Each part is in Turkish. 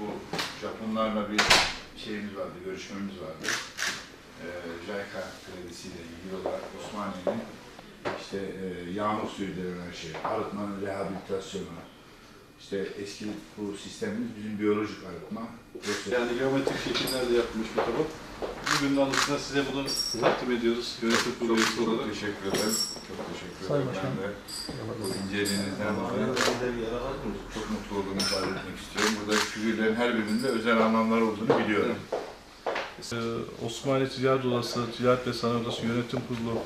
Bu Japonlarla bir şeyimiz vardı, görüşmemiz vardı. Ee, JICA kredisiyle ilgili olarak Osmaniye'nin işte e, yağmur suyu denilen şey, arıtmanın rehabilitasyonu, işte eski bu sistemimiz bizim biyolojik arıtma. Yani geometrik şekillerde yapılmış bir tabak. Bugünün anısına size bunu takdim ediyoruz. Yönetim kurulu Çok, üyesi çok olarak. teşekkür ederim. Çok teşekkür Sayın ederim. Başkanım. Ben de bu inceliğinizden dolayı çok mutlu olduğumu ifade etmek istiyorum. Burada figürlerin her birinde özel anlamları olduğunu biliyorum. Ee, Osmanlı Ticaret Odası, Ticaret ve Sanayi Odası Yönetim Kurulu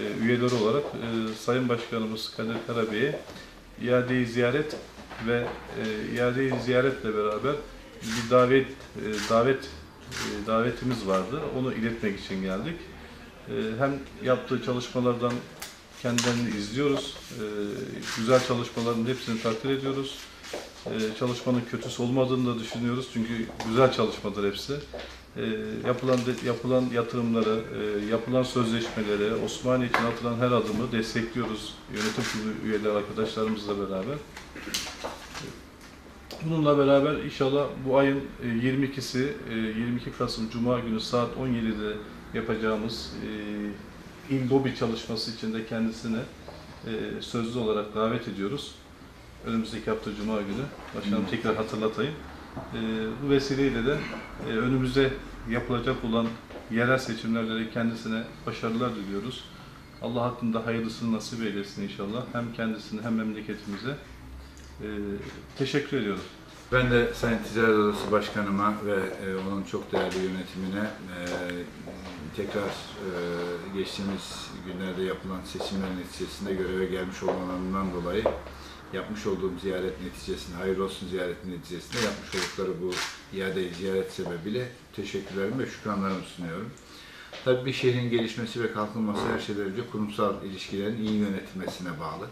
e, üyeleri olarak e, Sayın Başkanımız Kadir Karabey'e iadeyi ziyaret ve e, iadeyi ziyaretle beraber bir davet e, davet davetimiz vardı. Onu iletmek için geldik. E, hem yaptığı çalışmalardan kendilerini izliyoruz. E, güzel çalışmaların hepsini takdir ediyoruz. E, çalışmanın kötüsü olmadığını da düşünüyoruz. Çünkü güzel çalışmadır hepsi. E, yapılan yapılan yatırımları, e, yapılan sözleşmeleri, Osmaniye için atılan her adımı destekliyoruz yönetim kurulu üyeleri arkadaşlarımızla beraber. Bununla beraber inşallah bu ayın e, 22'si, e, 22 Kasım Cuma günü saat 17'de yapacağımız e, il lobi çalışması için de kendisine e, sözlü olarak davet ediyoruz. Önümüzdeki hafta Cuma günü. Başkanım tekrar hatırlatayım. E, bu vesileyle de e, önümüzde yapılacak olan yerel seçimlerde de kendisine başarılar diliyoruz. Allah hakkında hayırlısını nasip eylesin inşallah. Hem kendisine hem memleketimize. E, teşekkür ediyorum. Ben de Sayın Ticaret Odası Başkanıma ve e, onun çok değerli yönetimine e, tekrar e, geçtiğimiz günlerde yapılan seçimler neticesinde göreve gelmiş olmalarından dolayı yapmış olduğum ziyaret neticesinde, hayırlı olsun ziyaret neticesinde yapmış oldukları bu iade ziyaret sebebiyle teşekkürlerimi ve şükranlarımı sunuyorum. Tabii bir şehrin gelişmesi ve kalkınması her şeyden önce kurumsal ilişkilerin iyi yönetilmesine bağlı.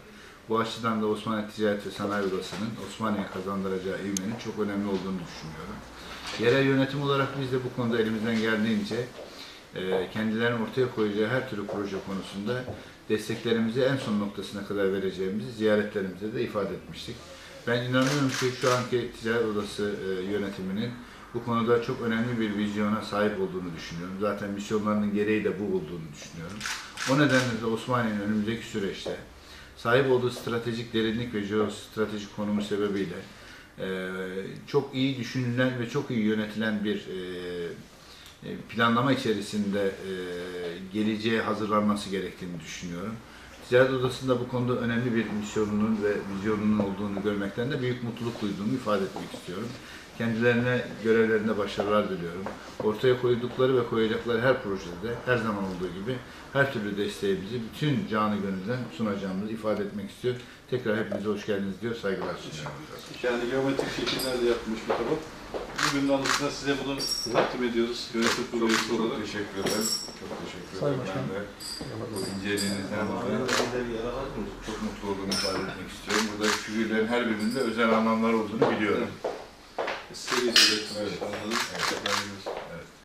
Bu açıdan da Osmanlı Ticaret ve Sanayi Odası'nın Osmaniye kazandıracağı ivmenin çok önemli olduğunu düşünüyorum. Yerel yönetim olarak biz de bu konuda elimizden geldiğince e, kendilerinin ortaya koyacağı her türlü proje konusunda desteklerimizi en son noktasına kadar vereceğimizi ziyaretlerimizde de ifade etmiştik. Ben inanıyorum ki şu anki Ticaret Odası e, yönetiminin bu konuda çok önemli bir vizyona sahip olduğunu düşünüyorum. Zaten misyonlarının gereği de bu olduğunu düşünüyorum. O nedenle de Osmaniye'nin önümüzdeki süreçte sahip olduğu stratejik derinlik ve jeostratejik konumu sebebiyle e, çok iyi düşünülen ve çok iyi yönetilen bir e, e, planlama içerisinde e, geleceğe hazırlanması gerektiğini düşünüyorum. Ticaret Odası'nda bu konuda önemli bir misyonunun ve vizyonunun olduğunu görmekten de büyük mutluluk duyduğumu ifade etmek istiyorum. Kendilerine görevlerinde başarılar diliyorum. Ortaya koydukları ve koyacakları her projede her zaman olduğu gibi her türlü desteğimizi bütün canı gönülden sunacağımızı ifade etmek istiyorum. Tekrar hepinize hoş geldiniz diyor, saygılar sunuyorum. Yani geometrik şekillerde yapılmış bir tabak. Bugünün anısına size bunu takdim ediyoruz. Yönetim kurulu Çok, üyesi çok olarak. teşekkür ederim. Çok teşekkür Sayın ederim. Ben Başkanım. de bu inceliğinizden dolayı çok mutlu olduğumu ifade etmek istiyorum. Burada figürlerin her birinde özel anlamları olduğunu biliyorum. Seri üretim Evet. anladım. Evet. Tekrar ediyoruz.